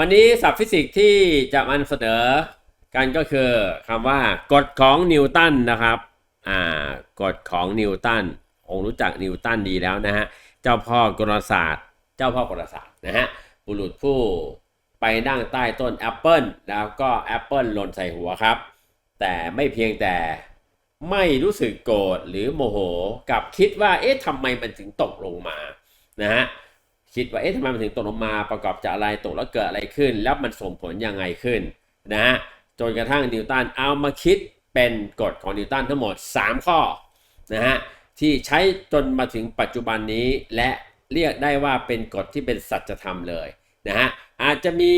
วันนี้ศัพท์ฟิสิกส์ที่จะมานำเสนอกันก็คือคำว่ากฎของนิวตันนะครับอ่ากฎของนิวตันองรู้จักนิวตันดีแล้วนะฮะเจ้าพ่อกลศาสตร์ เจ้าพ่อกลศาสตร์นะฮะบุรุษผู้ไปนั่งใต้ต้นแอปเปิลแล้วก็แอปเปิลหล่นใส่หัวครับ แต่ไม่เพียงแต่ไม่รู้สึกโกรธหรือโมโหกับคิดว่าเอ๊ะทำไมมันถึงตกลงมานะฮะ คิดว่าเอ๊ะทำไมมันถึงตกลงมาประกอบจากอะไรตกแล้วเกิดอะไรขึ้น แล้วมันส่งผลยังไงขึ้นนะฮะจนกระทั่งนิวตันเอามาคิดเป็นกฎของนิวตันทั้งหมด 3 ข้อนะฮะที่ใช้จนมาถึงปัจจุบันนี้และเรียกได้ว่าเป็นกฎที่เป็นสัจธรรมเลยนะฮะอาจจะมี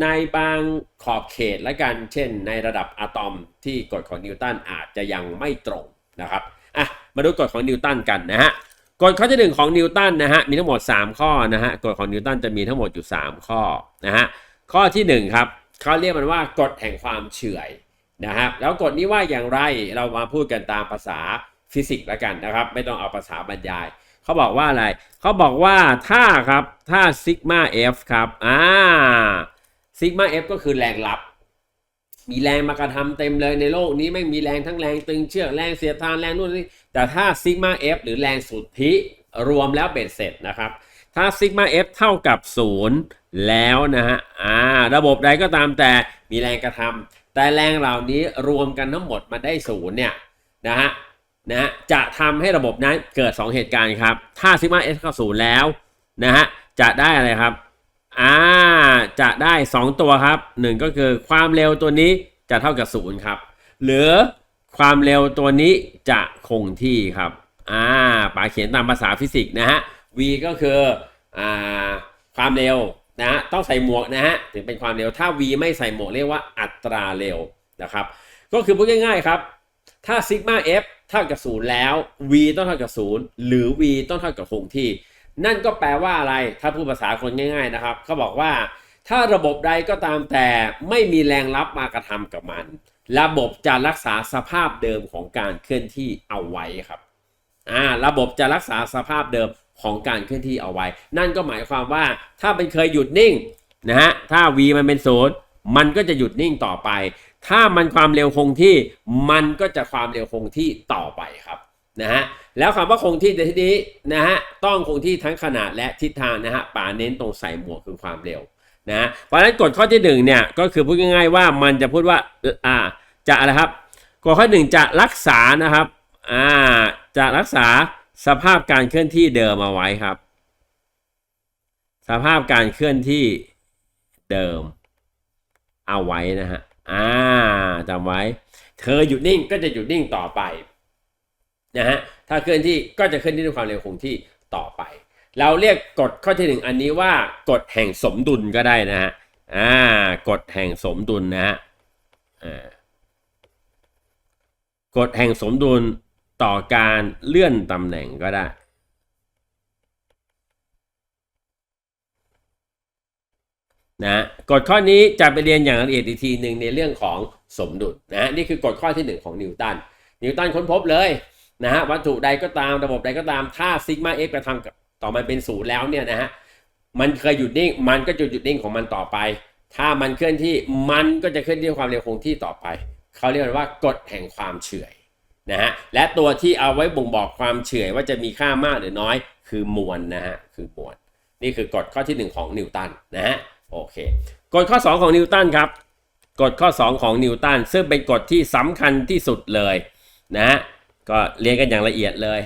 ในบางขอบเขตละกันเช่น ในระดับอะตอมที่กฎของนิวตันอาจจะยังไม่ตรงนะครับอะมาดูกฎของนิวตันกันนะฮะ กฎข้อที่ 1 ของนิวตันนะฮะมีทั้งหมด 3 ข้อนะฮะกฎของนิวตันจะมีทั้งหมดอยู่ 3 ข้อนะฮะข้อทีหนึ่1 ครับเขาเรียกมันว่ากฎแห่งความเฉื่อยนะครับแล้วกฎนี้ว่าอย่างไรเรามาพูดกันตามภาษาฟิสิกส์แล้วกันนะครับ ไม่ต้องเอาภาษาบรรยายเขาบอกว่าอะไรเขาบอกว่าถ้าครับถ้าซิกมาเอฟครับอ่าซิกมาเอฟก็คือแรงลับ มีแรงมากระทำเต็มเลยในโลกนี้ไม่มีแรงทั้งแรงตึงเชือกแรงเสียดทานแรงนู่นนี่แต่ถ้าซิกมาเอฟหรือแรงสุทธิรวมแล้วเบ็ดเสร็จนะครับ ถ้าซิกมาเอฟเท่ากับ 0 แล้วนะฮะอ่าระบบใดก็ตามแต่มีแรงกระทำแต่แรงเหล่านี้รวมกันทั้งหมดมาได้ศูนย์เนี่ยนะฮะนะฮะจะทำให้ระบบนั้นเกิด 2 เหตุการณ์ครับ ถ้าซิกมาเอฟเท่ากับศูนย์แล้วนะฮะจะได้อะไรครับ อ่าจะได้ 2 ตัวครับ 1 ก็คือความเร็วตัวนี้จะเท่ากับ 0 ครับ หรือความเร็วตัวนี้จะคงที่ครับอ่าป๋าเขียนตามภาษาฟิสิกส์นะฮะ v ก็คืออ่าความเร็วนะฮะต้องใส่หมวกนะฮะถึงเป็นความเร็วถ้า v ไม่ใส่หมวกเรียกว่าอัตราเร็วนะครับ ก็คือพูดง่ายๆครับ ถ้าซิกมา f เท่ากับ 0 แล้ว v ต้องเท่ากับ 0 หรือ v ต้องเท่ากับคงที่ นั่นก็แปลว่าอะไร ถ้าพูดภาษาคนง่าย ๆนะครับ เขาบอกว่า ถ้าระบบใดก็ตามแต่ไม่มีแรงรับมากระทำกับมัน ระบบจะรักษาสภาพเดิมของการเคลื่อนที่เอาไว้ครับอ่าระบบจะรักษาสภาพเดิมของการเคลื่อนที่เอาไว้ นั่นก็หมายความว่าถ้ามันเคยหยุดนิ่งนะฮะ ถ้า v มันเป็นศูนย์มันก็จะหยุดนิ่งต่อไป ถ้ามันความเร็วคงที่ มันก็จะความเร็วคงที่ต่อไปครับ นะฮะแล้วคำว่าคงที่ในที่นี้นะฮะต้องคงที่ทั้งขนาดและทิศทางนะฮะป่าเน้นตรงใส่หมวกคือความเร็วนะเพราะฉะนั้นกฎข้อที่หนึ่งเนี่ยก็คือพูดง่ายๆว่ามันจะพูดว่าอ่าจะอะไรครับกฎข้อหนึ่งจะรักษานะครับอ่าจะรักษาสภาพการเคลื่อนที่เดิมเอาไว้ครับ สภาพการเคลื่อนที่เดิมเอาไว้นะฮะอ่าจำไว้ เธอหยุดนิ่งก็จะหยุดนิ่งต่อไป นะฮะถ้าเคลื่อนที่ก็จะเคลื่อนที่ด้วยความเร็วคงที่ต่อไป เราเรียกกฎข้อที่หนึ่งอันนี้ว่ากฎแห่งสมดุลก็ได้นะฮะอ่ากฎแห่งสมดุลนะฮะอ่ากฎแห่งสมดุลต่อการเลื่อนตำแหน่งก็ได้นะกฎข้อนี้จะไปเรียนอย่างละเอียดอีกทีหนึ่งในเรื่องของสมดุลนะนี่คือกฎข้อที่หนึ่งของนิวตันนิวตันค้นพบเลย นะฮะวัตถุใดก็ตามระบบใดก็ตามถ้าซิกมาเอฟกระทำต่อมันเป็นศูนย์แล้วเนี่ยนะฮะมันเคยหยุดนิ่งมันก็จะหยุดนิ่งของมันต่อไป ถ้ามันเคลื่อนที่มันก็จะเคลื่อนที่ความเร็วคงที่ต่อไปเขาเรียกว่ากฎแห่งความเฉื่อยนะฮะและตัวที่เอาไว้บ่งบอกความเฉื่อยว่าจะมีค่ามากหรือน้อย คือมวลนะฮะคือมวลนี่คือกฎข้อที่หนึ่งของนิวตันนะฮะโอเคกฎข้อ 2 ของนิวตันครับกฎข้อ 2 ของนิวตันซึ่งเป็นกฎที่สำคัญที่สุดเลยนะฮะ ก็เรียนกันอย่างละเอียดเลย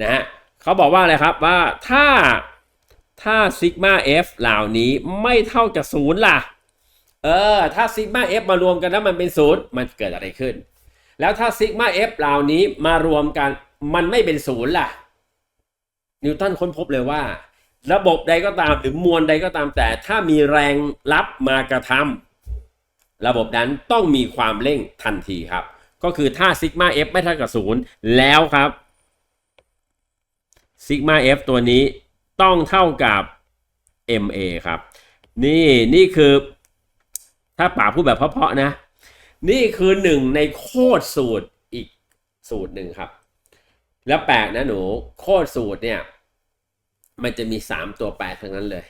นะฮะเขาบอกว่าอะไรครับว่าถ้าถ้าซิกมา f เหล่านี้ไม่เท่ากับศูนย์ล่ะ เออ ถ้าซิกมา f มารวมกันแล้วมันเป็นศูนย์มันเกิดอะไรขึ้น แล้วถ้าซิกมา f เหล่านี้มารวมกันมันไม่เป็นศูนย์ล่ะ นิวตันค้นพบเลยว่า ระบบใดก็ตามหรือมวลใดก็ตามแต่ ถ้ามีแรงรับมากระทำระบบนั้นต้องมีความเร่งทันทีครับ ก็คือถ้าซิกมา f ไม่เท่ากับศูนย์แล้วครับซิกมา f ตัวนี้ต้องเท่ากับ ma ครับ นี่นี่คือถ้าป่าพูดแบบเพาะๆนะ นี่คือหนึ่งในโคตรสูตรอีกสูตรหนึ่งครับ แล้วแปลกนะหนูโคตรสูตรเนี่ย มันจะมี 3 ตัวแปรทั้งนั้นเลย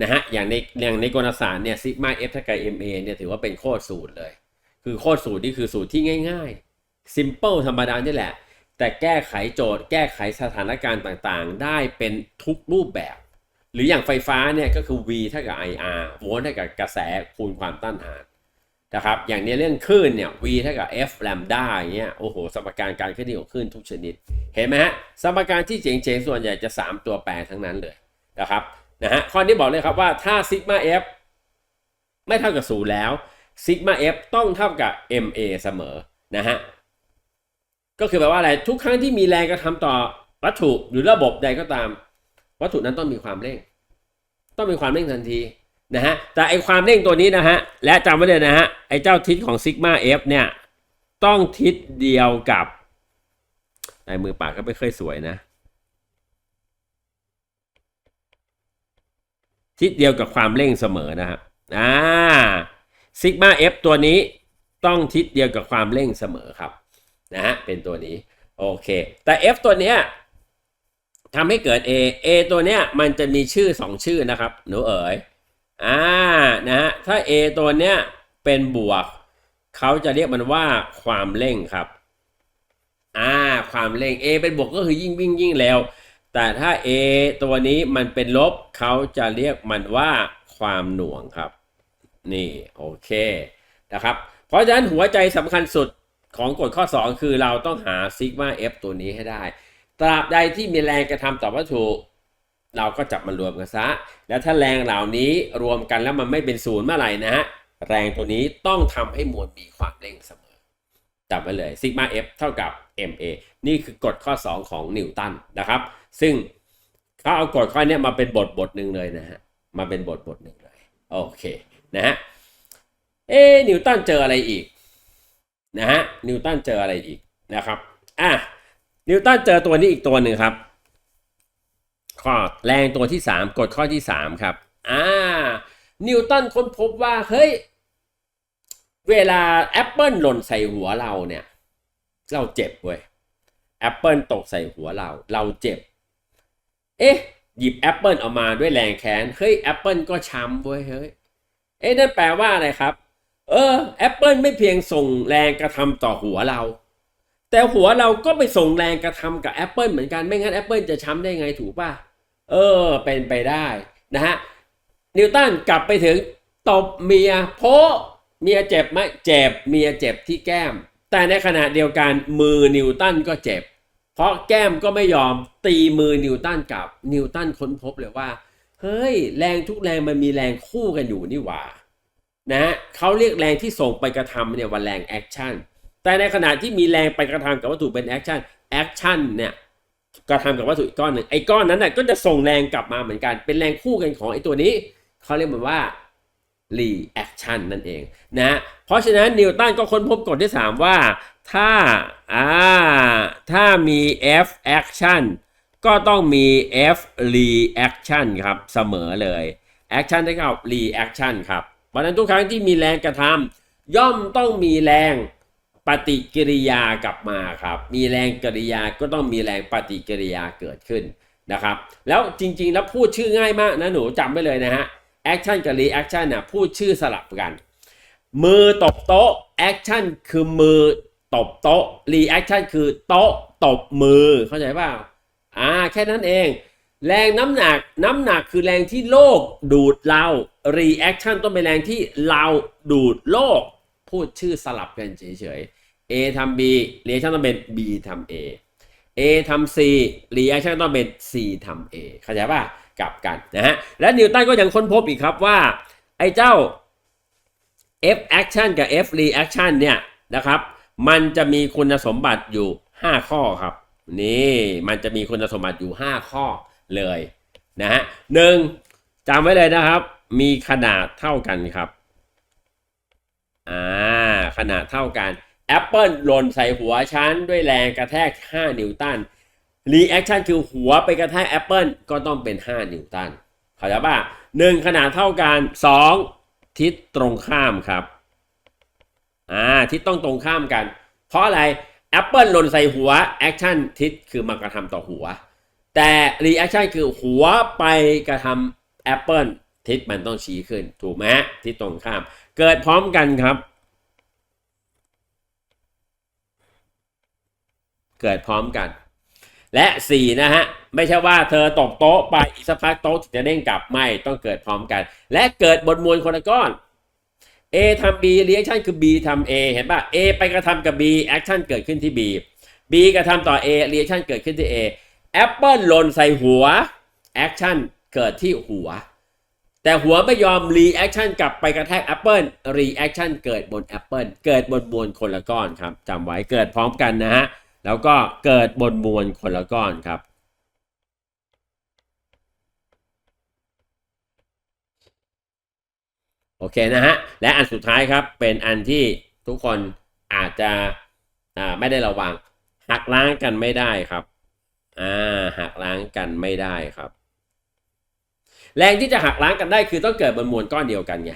นะฮะอย่างในอย่างในกลศาสตร์เนี่ยซิกมา f เท่ากับ ma เนี่ยถือว่าเป็นโคตรสูตรเลย คือโคตรสูตรนี่คือสูตรที่ง่ายๆ simple ธรรมดานี่แหละ แต่แก้ไขโจทย์ แก้ไขสถานการณ์ต่างๆ ได้เป็นทุกรูปแบบ หรืออย่างไฟฟ้าเนี่ยก็คือ v เท่ากับ ir โวลต์เท่ากับกระแสคูณความต้านทานนะครับ อย่างในเรื่องคลื่นเนี่ย v เท่ากับ f lambda อย่างเงี้ย โอ้โห สมการการเคลื่อนที่ของคลื่นทุกชนิด เห็นไหมฮะ สมการที่เจ๋งๆ ส่วนใหญ่จะ 3 ตัวแปรทั้งนั้นเลยนะครับ นะฮะ ข้อนี้บอกเลยครับว่าถ้าซิกมา f ไม่เท่ากับศูนย์แล้ว ซิกมา f ต้องเท่ากับ ma เสมอนะฮะ ก็คือแปลว่าอะไร ทุกครั้งที่มีแรงกระทำต่อวัตถุหรือระบบใดก็ตาม วัตถุนั้นต้องมีความเร่ง ต้องมีความเร่งทันทีนะฮะ แต่ไอความเร่งตัวนี้นะฮะ และจำไว้เลยนะฮะ ไอเจ้าทิศของซิกมา f เนี่ย ต้องทิศเดียวกับลายมือปากก็ไม่เคยสวยนะ ทิศเดียวกับความเร่งเสมอนะครับอ่า ซิกมา f ตัวนี้ต้องทิศเดียวกับความเร่งเสมอครับนะฮะเป็นตัวนี้โอเค แต่ f ตัวเนี้ยทำให้เกิด a a ตัวเนี้ยมันจะมีชื่อ 2 ชื่อนะครับ หนูเอ๋ยอ่านะฮะถ้า a ตัวเนี้ยเป็นบวก เขาจะเรียกมันว่าความเร่งครับอ่าความเร่ง a เป็นบวกก็คือยิ่งวิ่งยิ่งเร็วแต่ถ้า a ตัวนี้มันเป็นลบเขาจะเรียกมันว่าความหน่วงครับ นี่โอเคนะครับ เพราะฉะนั้นหัวใจสำคัญสุดของกฎข้อ 2 คือเราต้องหาซิกมา f ตัวนี้ให้ได้ ตราบใดที่มีแรงกระทำต่อวัตถุ เราก็จับมันรวมกันซะ แล้วถ้าแรงเหล่านี้รวมกันแล้วมันไม่เป็นศูนย์เมื่อไหร่นะฮะ แรงตัวนี้ต้องทำให้มวลมีความเร่งเสมอจำไว้เลยซิกมา f เท่ากับ ma นี่คือกฎข้อ 2 ของนิวตันนะครับ ซึ่งเขาเอากฎข้อเนี้ยมาเป็นบทบทหนึ่งเลยนะฮะ มาเป็นบทบทหนึ่งเลย โอเค นะฮะ เอ๊นิวตันเจออะไรอีกนะฮะ นิวตันเจออะไรอีกนะครับ อะ นิวตันเจอตัวนี้อีกตัวหนึ่งครับ ข้อแรงตัวที่ 3 กฎข้อที่ 3 ครับ อ่า นิวตันค้นพบว่า เฮ้ย เวลาแอปเปิลหล่นใส่หัวเราเนี่ย เราเจ็บเว้ย แอปเปิลตกใส่หัวเรา เราเจ็บ เอ๊ะ หยิบแอปเปิลออกมาด้วยแรงแขน เฮ้ย แอปเปิลก็ช้ำเว้ย เฮ้ย เอ๊ะนั่นแปลว่าอะไรครับ เออแอปเปิลไม่เพียงส่งแรงกระทำต่อหัวเรา แต่หัวเราก็ไปส่งแรงกระทำกับแอปเปิลเหมือนกันไม่งั้นแอปเปิลจะช้ำได้ไงถูกป่ะ เออ เป็นไปได้นะฮะนิวตันกลับไปถึงตบเมียโพเมียเจ็บไหมเจ็บเมียเจ็บที่แก้ม แต่ในขณะเดียวกันมือนิวตันก็เจ็บ เพราะแก้มก็ไม่ยอมตีมือนิวตันกลับนิวตันค้นพบเลยว่า เฮ้ย แรงทุกแรงมันมีแรงคู่กันอยู่นี่หว่านะฮะเขาเรียกแรงที่ส่งไปกระทำเนี่ยว่าแรงแอคชั่นแต่ในขณะที่มีแรงไปกระทำกับวัตถุเป็นแอคชั่นแอคชั่นเนี่ยกระทำกับวัตถุอีกก้อนหนึ่งไอ้ก้อนนั้นน่ะก็จะส่งแรงกลับมาเหมือนกัน เป็นแรงคู่กันของไอ้ตัวนี้เขาเรียกมันว่า reaction นั่นเองนะเพราะฉะนั้นนิวตันก็ค้นพบกฎที่ 3 ว่า ถ้าอ่าถ้ามี F action ก็ต้องมี F reaction ครับเสมอเลย action เท่ากับ reaction ครับเพราะนั้นทุกครั้งที่มีแรงกระทำย่อมต้องมีแรงปฏิกิริยากลับมาครับ มีแรงกริยาก็ต้องมีแรงปฏิกิริยาเกิดขึ้นนะครับ แล้วจริงๆแล้วพูดชื่อง่ายมากนะหนูจำไว้เลยนะฮะ action กับ reaction น่ะพูดชื่อสลับกัน มือตบโต๊ะ action คือมือตบโต๊ะ reaction คือโต๊ะตบมือเข้าใจเปล่า อ่าแค่นั้นเอง แรงน้ำหนักน้ำหนักคือแรงที่โลกดูดเรา reaction ต้องเป็นแรงที่เราดูดโลก พูดชื่อสลับกันเฉยๆ A ทำ B reaction ต้องเป็น B ทำ A A ทำ C reaction ต้องเป็น C ทำ A เข้าใจป่ะกลับกันนะฮะ และนิวตันก็ยังค้นพบอีกครับว่า ไอ้เจ้า F action กับ F reaction เนี่ยนะครับ มันจะมีคุณสมบัติอยู่ 5 ข้อครับ นี่มันจะมีคุณสมบัติอยู่ 5 ข้อเลยนะฮะหนึ่งจำไว้เลยนะครับ มีขนาดเท่ากันครับอ่าขนาดเท่ากันแอปเปิลหล่นใส่หัวชั้นด้วยแรงกระแทก 5 นิวตันรีแอคชั่นคือหัวไปกระแทกแอปเปิลก็ต้องเป็น 5 นิวตันเข้าใจป่ะหนึ่งขนาดเท่ากัน 2 ทิศตรงข้ามครับอ่าทิศต้องตรงข้ามกัน เพราะอะไร แอปเปิลหล่นใส่หัวแอคชั่นทิศคือมากระทำต่อหัว แต่รีแอคชั่นคือหัวไปกระทำแอปเปิลทิศมันต้องชี้ขึ้น ถูกไหมทิศตรงข้าม เกิดพร้อมกันครับ เกิดพร้อมกัน และสี่นะฮะ ไม่ใช่ว่าเธอตกโต๊ะไปอีกสักพักโต๊ะจะเด้งกลับไม่ต้องเกิดพร้อมกัน และเกิดบนมวลคนละก้อน A ทำ B reaction คือ B ทำ A เห็นป่ะ A ไปกระทำกับ B action เกิดขึ้นที่ B B กระทำต่อ A reaction เกิดขึ้นที่ A Apple หล่นใส่หัว action เกิดที่หัว แต่หัวไม่ยอม reaction กลับไปกระแทก Apple reaction เกิดบน Apple เกิดบนมวลคนละก้อนครับจำไว้เกิดพร้อมกันนะฮะแล้วก็เกิดบนมวลคนละก้อนครับ โอเคนะฮะ และอันสุดท้ายครับ เป็นอันที่ทุกคนอาจจะไม่ได้ระวัง หักล้างกันไม่ได้ครับอ่าหักล้างกันไม่ได้ครับ แรงที่จะหักล้างกันได้คือต้องเกิดบนมวลก้อนเดียวกันไง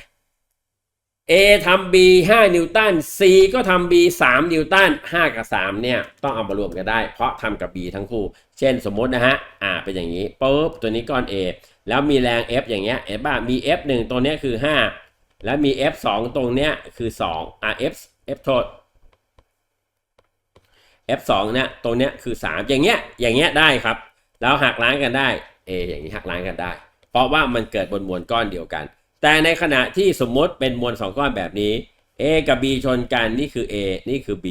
A ทำ B 5 นิวตัน C ก็ทำ B 3 นิวตัน 5 กับ 3 เนี่ย ต้องเอามารวมกันได้ เพราะทำกับ B ทั้งคู่ เช่นสมมตินะฮะ อ่า เป็นอย่างนี้ปุ๊บ ตัวนี้ก้อน A แล้วมีแรง F อย่างเงี้ย เห็นป่ะ มี F 1ตัวนี้คือ 5 แล้วมี F 2 ตรงเนี้ยคือ2อ่า F F โทษ F 2 เนี่ยตรงเนี้ยคือ 3 อย่างเงี้ยอย่างเงี้ยได้ครับ แล้วหักล้างกันได้ A อย่างนี้หักล้างกันได้ เพราะว่ามันเกิดบนมวลก้อนเดียวกัน แต่ในขณะที่สมมติเป็นมวลสองก้อนแบบนี้ A กับ B ชนกันนี่คือ A นี่คือ B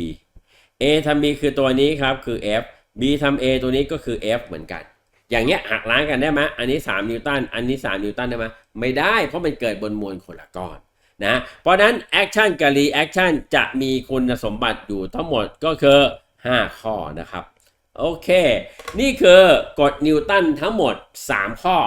A ทำ B คือตัวนี้ครับคือ F B ทำ A ตัวนี้ก็คือ F เหมือนกัน อย่างเงี้ยหักล้างกันได้ไหมอันนี้ 3 นิวตัน อันนี้ 3 นิวตันได้ไหมไม่ได้ เพราะมันเกิดบนมวลคนละก้อนนะ เพราะนั้น action กับ reaction จะมีคุณสมบัติอยู่ทั้งหมดก็คือ 5 ข้อนะครับ โอเค นี่คือกฎนิวตันทั้งหมด 3 ข้อ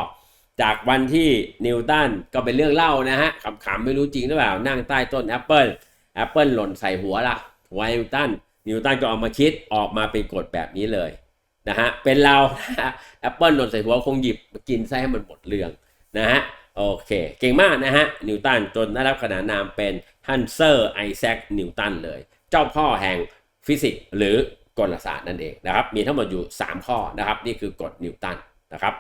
จากวันที่นิวตันก็เป็นเรื่องเล่านะฮะขำๆไม่รู้จริงหรือเปล่า นั่งใต้ต้นแอปเปิลแอปเปิลหล่นใส่หัวละหัวนิวตันนิวตันก็เอามาคิดออกมาเป็นกฎแบบนี้เลย นะฮะเป็นเราแอปเปิลหล่นใส่หัวคงหยิบมากินไส้ให้มันหมดเรื่องนะฮะโอเค เก่งมากนะฮะ นิวตันจนได้รับขนานนามเป็นฮันเซอร์ไอแซคนิวตันเลย เจ้าพ่อแห่งฟิสิกส์หรือกลศาสตร์นั่นเองนะครับ มีทั้งหมดอยู่ 3 ข้อนะครับ นี่คือกฎนิวตันนะครับ